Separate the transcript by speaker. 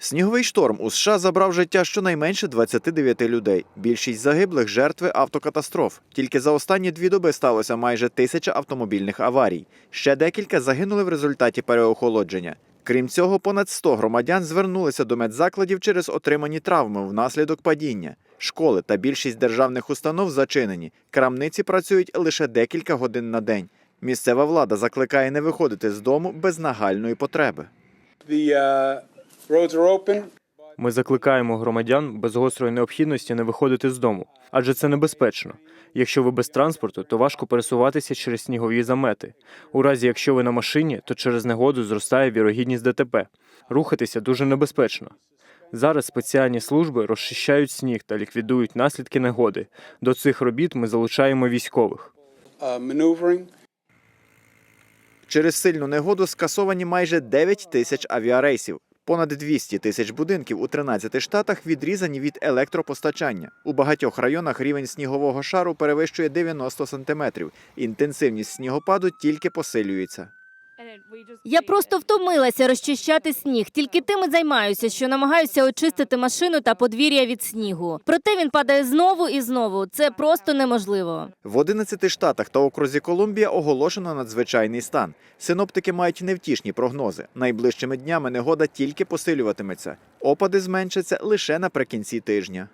Speaker 1: Сніговий шторм у США забрав життя щонайменше 29 людей. Більшість загиблих жертви автокатастроф. Тільки за останні дві доби сталося майже тисяча автомобільних аварій. Ще декілька загинули в результаті переохолодження. Крім цього, понад 100 громадян звернулися до медзакладів через отримані травми внаслідок падіння. Школи та більшість державних установ зачинені. Крамниці працюють лише декілька годин на день. Місцева влада закликає не виходити з дому без нагальної потреби.
Speaker 2: Uh.
Speaker 3: Ми закликаємо громадян без гострої необхідності не виходити з дому, адже це небезпечно. Якщо ви без транспорту, то важко пересуватися через снігові замети. У разі, якщо ви на машині, то через негоду зростає вірогідність ДТП. Рухатися дуже небезпечно. Зараз спеціальні служби розчищають сніг та ліквідують наслідки негоди. До цих робіт ми залучаємо військових.
Speaker 2: Uh.
Speaker 1: Через сильну негоду скасовані майже 9 тисяч авіарейсів. Понад 200 тисяч будинків у 13 штатах відрізані від електропостачання. У багатьох районах рівень снігового шару перевищує 90 сантиметрів. Інтенсивність снігопаду тільки посилюється.
Speaker 4: Я просто втомилася розчищати сніг. Тільки тим і займаюся, що намагаюся очистити машину та подвір'я від снігу. Проте він падає знову і знову. Це просто неможливо.
Speaker 1: В 11 штатах та окрузі Колумбія оголошено надзвичайний стан. Синоптики мають невтішні прогнози. Найближчими днями негода тільки посилюватиметься. Опади зменшаться лише наприкінці тижня.